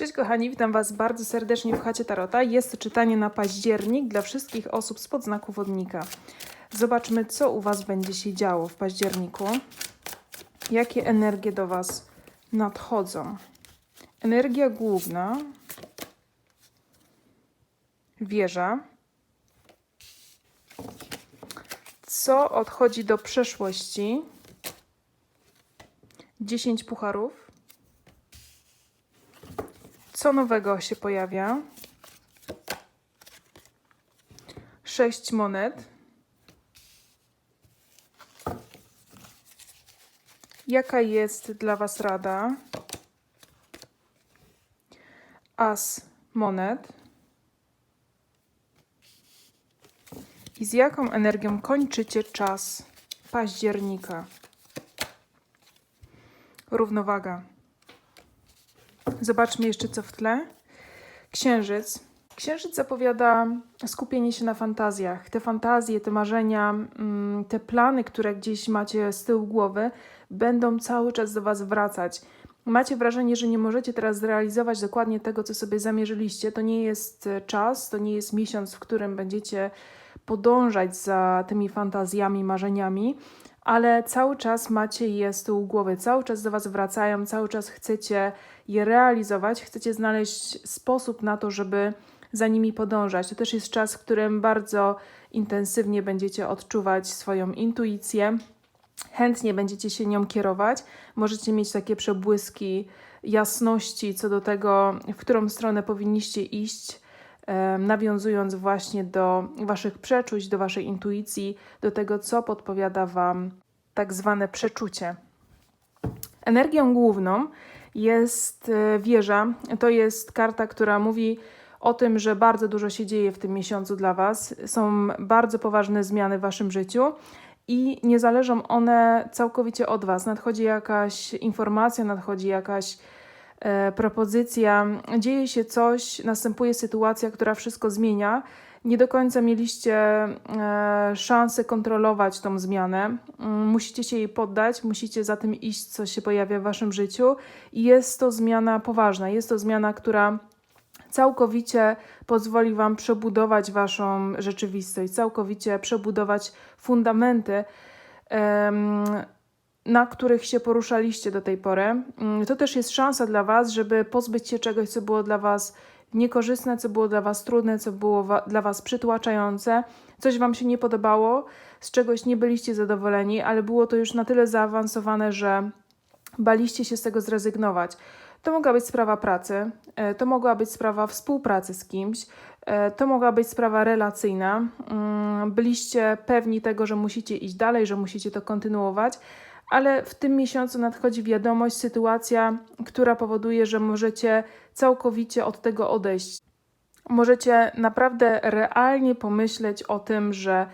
Cześć kochani, witam Was bardzo serdecznie w chacie Tarota. Jest czytanie na październik dla wszystkich osób spod znaku wodnika. Zobaczmy, co u Was będzie się działo w październiku. Jakie energie do Was nadchodzą. Energia główna. Wieża. Co odchodzi do przeszłości? 10 pucharów. Co nowego się pojawia? Sześć monet. Jaka jest dla Was rada? As monet. I z jaką energią kończycie czas października? Równowaga. Zobaczmy jeszcze co w tle. Księżyc. Księżyc zapowiada skupienie się na fantazjach. Te fantazje, te marzenia, mm, te plany, które gdzieś macie z tyłu głowy, będą cały czas do Was wracać. Macie wrażenie, że nie możecie teraz zrealizować dokładnie tego, co sobie zamierzyliście. To nie jest e, czas, to nie jest miesiąc, w którym będziecie podążać za tymi fantazjami, marzeniami, ale cały czas macie je z tyłu głowy, cały czas do Was wracają, cały czas chcecie je realizować, chcecie znaleźć sposób na to, żeby za nimi podążać. To też jest czas, w którym bardzo intensywnie będziecie odczuwać swoją intuicję, chętnie będziecie się nią kierować. Możecie mieć takie przebłyski jasności co do tego, w którą stronę powinniście iść, nawiązując właśnie do Waszych przeczuć, do Waszej intuicji, do tego, co podpowiada Wam tak zwane przeczucie. Energią główną jest e, wieża. To jest karta, która mówi o tym, że bardzo dużo się dzieje w tym miesiącu dla Was. Są bardzo poważne zmiany w Waszym życiu i nie zależą one całkowicie od Was. Nadchodzi jakaś informacja, nadchodzi jakaś propozycja, dzieje się coś, następuje sytuacja, która wszystko zmienia. Nie do końca mieliście e, szansę kontrolować tą zmianę. Mm, Musicie się jej poddać, musicie za tym iść, co się pojawia w waszym życiu. I jest to zmiana poważna. Jest to zmiana, która całkowicie pozwoli Wam przebudować Waszą rzeczywistość, całkowicie przebudować fundamenty, na których się poruszaliście do tej pory. Mm, To też jest szansa dla Was, żeby pozbyć się czegoś, co było dla Was niekorzystne, co było dla Was trudne, co było wa- dla Was przytłaczające, coś Wam się nie podobało, z czegoś nie byliście zadowoleni, ale było to już na tyle zaawansowane, że baliście się z tego zrezygnować. To mogła być sprawa pracy, e, to mogła być sprawa współpracy z kimś, e, to mogła być sprawa relacyjna. Mm, Byliście pewni tego, że musicie iść dalej, że musicie to kontynuować, ale w tym miesiącu nadchodzi wiadomość, sytuacja, która powoduje, że możecie całkowicie od tego odejść. Możecie naprawdę realnie pomyśleć o tym, że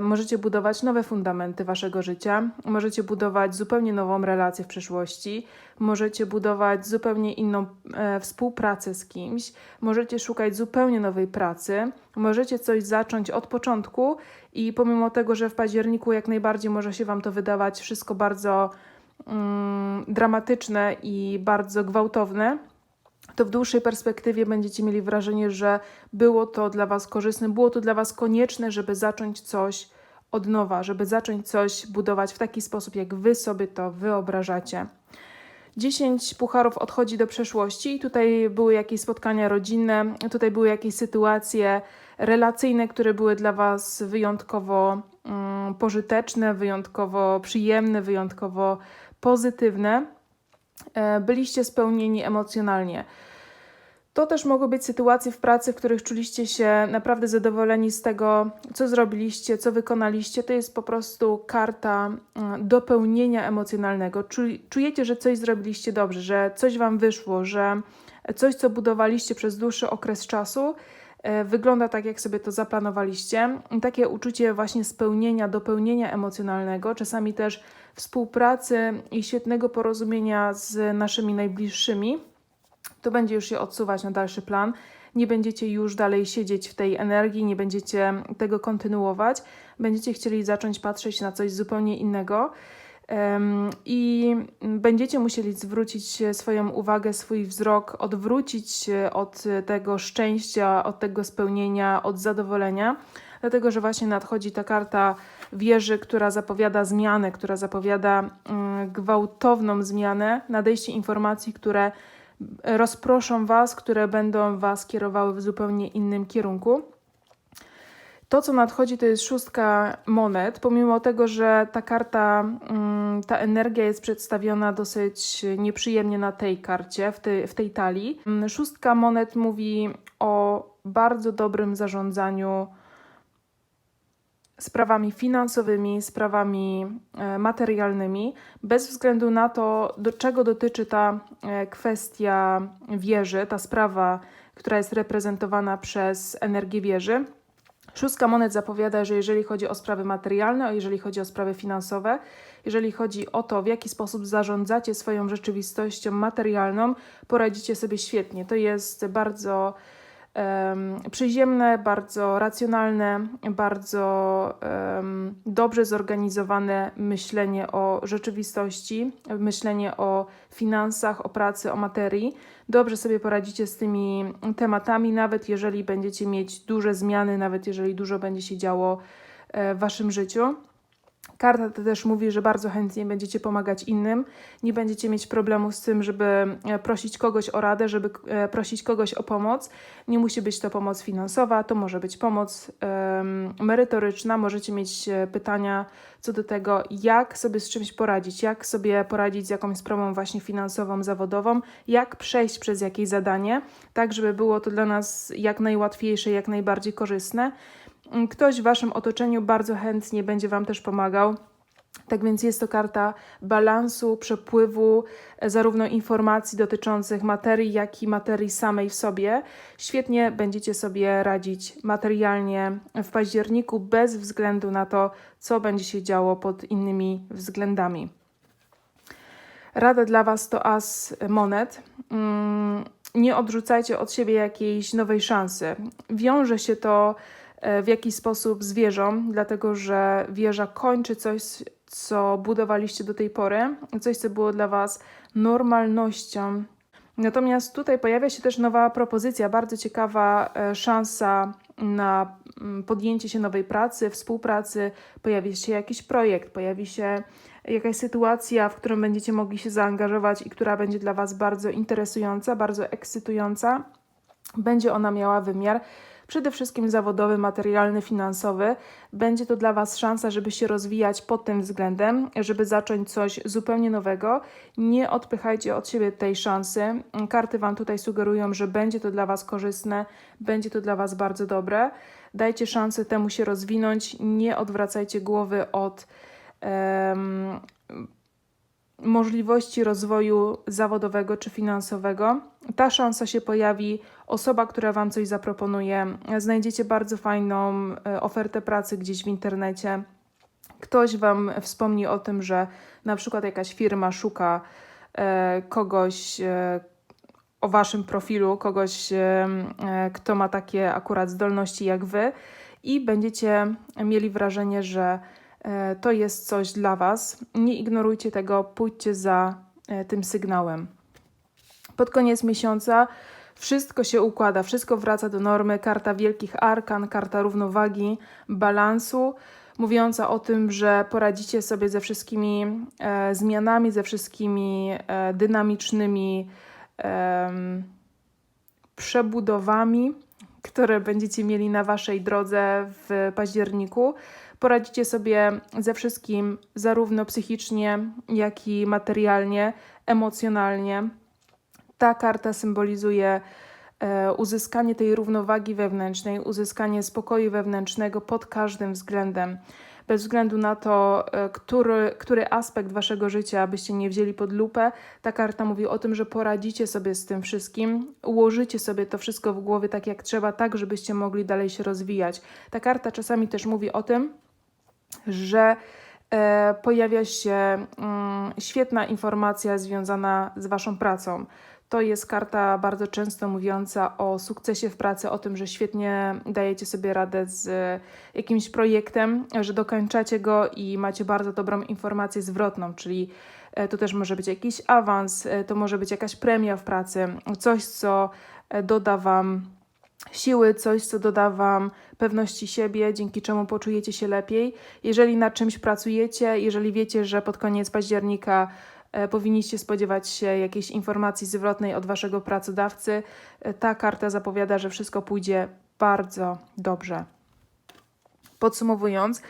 możecie budować nowe fundamenty waszego życia, możecie budować zupełnie nową relację w przyszłości, możecie budować zupełnie inną e, współpracę z kimś, możecie szukać zupełnie nowej pracy, możecie coś zacząć od początku i pomimo tego, że w październiku jak najbardziej może się wam to wydawać wszystko bardzo mm, dramatyczne i bardzo gwałtowne, to w dłuższej perspektywie będziecie mieli wrażenie, że było to dla Was korzystne, było to dla Was konieczne, żeby zacząć coś od nowa, żeby zacząć coś budować w taki sposób, jak Wy sobie to wyobrażacie. 10 pucharów odchodzi do przeszłości i tutaj były jakieś spotkania rodzinne, tutaj były jakieś sytuacje relacyjne, które były dla Was wyjątkowo mm, pożyteczne, wyjątkowo przyjemne, wyjątkowo pozytywne. E, Byliście spełnieni emocjonalnie. To też mogły być sytuacje w pracy, w których czuliście się naprawdę zadowoleni z tego, co zrobiliście, co wykonaliście. To jest po prostu karta mm, dopełnienia emocjonalnego. Czu- Czujecie, że coś zrobiliście dobrze, że coś Wam wyszło, że coś, co budowaliście przez dłuższy okres czasu, e, wygląda tak, jak sobie to zaplanowaliście. Takie uczucie właśnie spełnienia, dopełnienia emocjonalnego, czasami też współpracy i świetnego porozumienia z naszymi najbliższymi to będzie już się odsuwać na dalszy plan. Nie będziecie już dalej siedzieć w tej energii, nie będziecie tego kontynuować. Będziecie chcieli zacząć patrzeć na coś zupełnie innego. I będziecie musieli zwrócić swoją uwagę, swój wzrok, odwrócić od tego szczęścia, od tego spełnienia, od zadowolenia, dlatego że właśnie nadchodzi ta karta wieży, która zapowiada zmianę, która zapowiada mm, gwałtowną zmianę, nadejście informacji, które rozproszą Was, które będą Was kierowały w zupełnie innym kierunku. To, co nadchodzi, to jest szóstka monet, pomimo tego, że ta karta, mm, ta energia jest przedstawiona dosyć nieprzyjemnie na tej karcie, w tej, w tej talii. Mm, Szóstka monet mówi o bardzo dobrym zarządzaniu sprawami finansowymi, sprawami e, materialnymi, bez względu na to, do czego dotyczy ta e, kwestia wieży, ta sprawa, która jest reprezentowana przez energię wieży. Szóstka monet zapowiada, że jeżeli chodzi o sprawy materialne, a jeżeli chodzi o sprawy finansowe, jeżeli chodzi o to, w jaki sposób zarządzacie swoją rzeczywistością materialną, poradzicie sobie świetnie. To jest bardzo przyziemne, bardzo racjonalne, bardzo dobrze zorganizowane myślenie o rzeczywistości, myślenie o finansach, o pracy, o materii. Dobrze sobie poradzicie z tymi tematami, nawet jeżeli będziecie mieć duże zmiany, nawet jeżeli dużo będzie się działo e, w waszym życiu. Karta ta też mówi, że bardzo chętnie będziecie pomagać innym, nie będziecie mieć problemu z tym, żeby e, prosić kogoś o radę, żeby e, prosić kogoś o pomoc. Nie musi być to pomoc finansowa, to może być pomoc em, merytoryczna. Możecie mieć e, pytania co do tego, jak sobie z czymś poradzić, jak sobie poradzić z jakąś sprawą właśnie finansową, zawodową, jak przejść przez jakieś zadanie, tak żeby było to dla nas jak najłatwiejsze, jak najbardziej korzystne. Ktoś w Waszym otoczeniu bardzo chętnie będzie Wam też pomagał. Tak więc jest to karta balansu, przepływu e, zarówno informacji dotyczących materii, jak i materii samej w sobie. Świetnie będziecie sobie radzić materialnie w październiku, bez względu na to, co będzie się działo pod innymi względami. Rada dla Was to as monet. Mm, Nie odrzucajcie od siebie jakiejś nowej szansy. Wiąże się to w jakiś sposób z wieżą, dlatego że wieża kończy coś, co budowaliście do tej pory, coś, co było dla Was normalnością. Natomiast tutaj pojawia się też nowa propozycja, bardzo ciekawa e, szansa na mm, podjęcie się nowej pracy, współpracy, pojawi się jakiś projekt, pojawi się jakaś sytuacja, w którą będziecie mogli się zaangażować i która będzie dla Was bardzo interesująca, bardzo ekscytująca. Będzie ona miała wymiar przede wszystkim zawodowy, materialny, finansowy. Będzie to dla Was szansa, żeby się rozwijać pod tym względem, żeby zacząć coś zupełnie nowego. Nie odpychajcie od siebie tej szansy. Karty Wam tutaj sugerują, że będzie to dla Was korzystne, będzie to dla Was bardzo dobre. Dajcie szansę temu się rozwinąć, nie odwracajcie głowy od em, możliwości rozwoju zawodowego czy finansowego. Ta szansa się pojawi, osoba, która Wam coś zaproponuje, znajdziecie bardzo fajną e, ofertę pracy gdzieś w internecie. Ktoś Wam wspomni o tym, że na przykład jakaś firma szuka e, kogoś e, o Waszym profilu, kogoś, kto ma takie akurat zdolności jak Wy, i będziecie mieli wrażenie, że to jest coś dla Was. Nie ignorujcie tego, pójdźcie za e, tym sygnałem. Pod koniec miesiąca wszystko się układa, wszystko wraca do normy. Karta wielkich arkan, karta równowagi, balansu, mówiąca o tym, że poradzicie sobie ze wszystkimi e, zmianami, ze wszystkimi e, dynamicznymi em, przebudowami, które będziecie mieli na waszej drodze w październiku. Poradzicie sobie ze wszystkim, zarówno psychicznie, jak i materialnie, emocjonalnie. Ta karta symbolizuje e, uzyskanie tej równowagi wewnętrznej, uzyskanie spokoju wewnętrznego pod każdym względem. Bez względu na to, e, który, który aspekt waszego życia byście nie wzięli pod lupę, ta karta mówi o tym, że poradzicie sobie z tym wszystkim, ułożycie sobie to wszystko w głowie tak jak trzeba, tak żebyście mogli dalej się rozwijać. Ta karta czasami też mówi o tym, że e, pojawia się mm, świetna informacja związana z Waszą pracą. To jest karta bardzo często mówiąca o sukcesie w pracy, o tym, że świetnie dajecie sobie radę z jakimś projektem, że dokończacie go i macie bardzo dobrą informację zwrotną, czyli e, to też może być jakiś awans, e, to może być jakaś premia w pracy, coś, co e, doda Wam siły, coś, co doda Wam pewności siebie, dzięki czemu poczujecie się lepiej. Jeżeli nad czymś pracujecie, jeżeli wiecie, że pod koniec października e, powinniście spodziewać się jakiejś informacji zwrotnej od Waszego pracodawcy, e, ta karta zapowiada, że wszystko pójdzie bardzo dobrze. Podsumowując,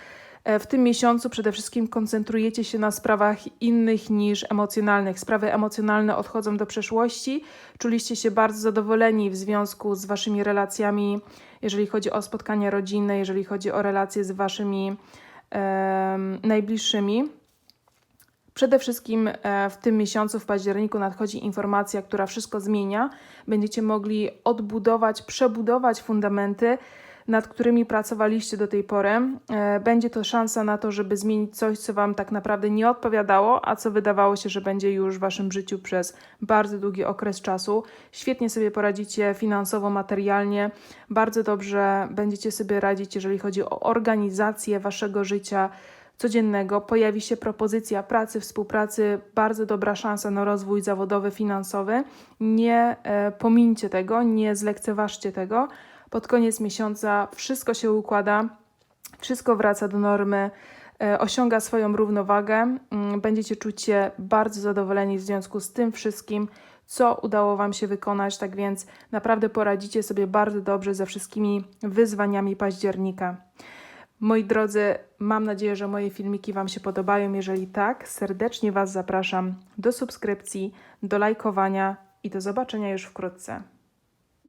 w tym miesiącu przede wszystkim koncentrujecie się na sprawach innych niż emocjonalnych. Sprawy emocjonalne odchodzą do przeszłości. Czuliście się bardzo zadowoleni w związku z waszymi relacjami, jeżeli chodzi o spotkania rodzinne, jeżeli chodzi o relacje z waszymi em, najbliższymi. Przede wszystkim e, w tym miesiącu, w październiku, nadchodzi informacja, która wszystko zmienia. Będziecie mogli odbudować, przebudować fundamenty, nad którymi pracowaliście do tej pory. E, Będzie to szansa na to, żeby zmienić coś, co Wam tak naprawdę nie odpowiadało, a co wydawało się, że będzie już w Waszym życiu przez bardzo długi okres czasu. Świetnie sobie poradzicie finansowo, materialnie. Bardzo dobrze będziecie sobie radzić, jeżeli chodzi o organizację Waszego życia codziennego pojawi się propozycja pracy, współpracy, bardzo dobra szansa na rozwój zawodowy, finansowy. Nie e, pomińcie tego, nie zlekceważcie tego. Pod koniec miesiąca wszystko się układa, wszystko wraca do normy, e, osiąga swoją równowagę. Mm, Będziecie czuć się bardzo zadowoleni w związku z tym wszystkim, co udało Wam się wykonać. Tak więc naprawdę poradzicie sobie bardzo dobrze ze wszystkimi wyzwaniami października. Moi drodzy, mam nadzieję, że moje filmiki Wam się podobają. Jeżeli tak, serdecznie Was zapraszam do subskrypcji, do lajkowania i do zobaczenia już wkrótce.